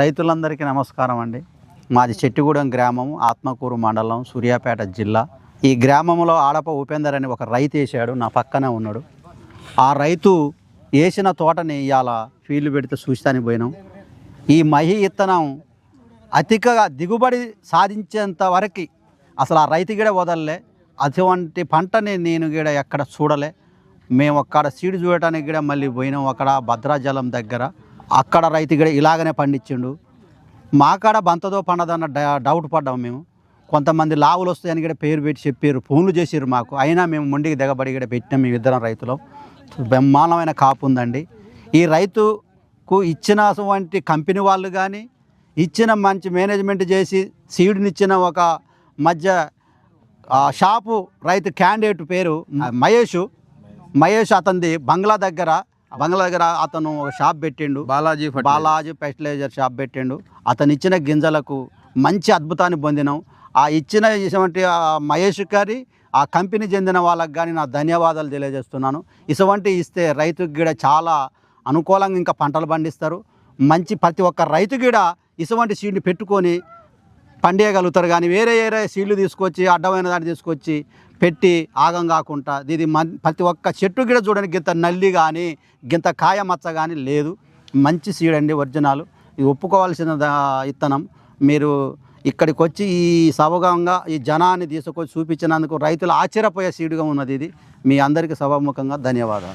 రైతులందరికీ నమస్కారం అండి. మాది చెట్టిగూడెం గ్రామం ఆత్మకూరు మండలం సూర్యాపేట జిల్లా. ఈ గ్రామంలో ఆడప ఉపేందర్ అని ఒక రైతు వేసాడు నా పక్కనే ఉన్నాడు. ఆ రైతు వేసిన తోటని ఇవాళ ఫీల్డ్ పెడితే చూస్తానికి పోయినాం. ఈ మహి ఇత్తనం అధికగా దిగుబడి సాధించేంత వరకు అసలు ఆ రైతు గిడ వదలలే. అటువంటి పంటని నేను గిడ ఎక్కడ చూడలే. మేము అక్కడ సీడ్ చూడటానికి కూడా మళ్ళీ పోయినాం అక్కడ భద్రాజలం దగ్గర. అక్కడ రైతు గిడ ఇలాగనే పండించిండు. మా కాడ బంతదో పండదన్న డ- డౌట్ పడ్డాము మేము. కొంతమంది లావులు వస్తాయని కూడా పేరు పెట్టి చెప్పారు ఫోన్లు చేసారు మాకు. అయినా మేము మొండికి దిగబడి కూడా పెట్టినాం మేము ఇద్దరం రైతులం. బ్రహ్మాండమైన కాపు ఉందండి. ఈ రైతుకు ఇచ్చిన వంటి కంపెనీ వాళ్ళు కానీ ఇచ్చిన మంచి మేనేజ్మెంట్ చేసి సీడ్నిచ్చిన ఒక మధ్య ఆ షాపు రైతు క్యాండిడేట్ పేరు మహేష్. మహేష్ అతనిది బంగ్లా దగ్గర బంగ్లా దగ్గర అతను ఒక షాప్ పెట్టిండు. బాలాజీ. బాలాజీ ఫెర్టిలైజర్ షాప్ పెట్టిండు. అతను ఇచ్చిన గింజలకు మంచి అద్భుతాన్ని పొందినాం. ఆ ఇచ్చిన ఇటువంటి మహేష్ గారి ఆ కంపెనీ చెందిన వాళ్ళకి కానీ నా ధన్యవాదాలు తెలియజేస్తున్నాను. ఇటువంటి ఇస్తే రైతుకి కూడా చాలా అనుకూలంగా ఇంకా పంటలు పండిస్తారు. మంచి ప్రతి ఒక్క రైతు కూడా ఇటువంటి సీడ్ని పెట్టుకొని పండియగలుగుతారు. కానీ వేరే వేరే సీడ్లు తీసుకొచ్చి అడ్డమైన దాన్ని తీసుకొచ్చి పెట్టి ఆగం కాకుండా ఇది ప్రతి ఒక్క చెట్టు గిడ చూడండి గింత నల్లి కానీ గింత కాయ మచ్చ కానీ లేదు. మంచి సీడ్ అండి ఒరిజినల్. ఇది ఒప్పుకోవాల్సిన ఇత్తనం. మీరు ఇక్కడికి వచ్చి ఈ సవగంగా ఈ జనాన్ని తీసుకొచ్చి చూపించినందుకు రైతులు ఆశ్చర్యపోయే సీడుగా ఉన్నది ఇది. మీ అందరికీ సభాముఖంగా ధన్యవాదాలు.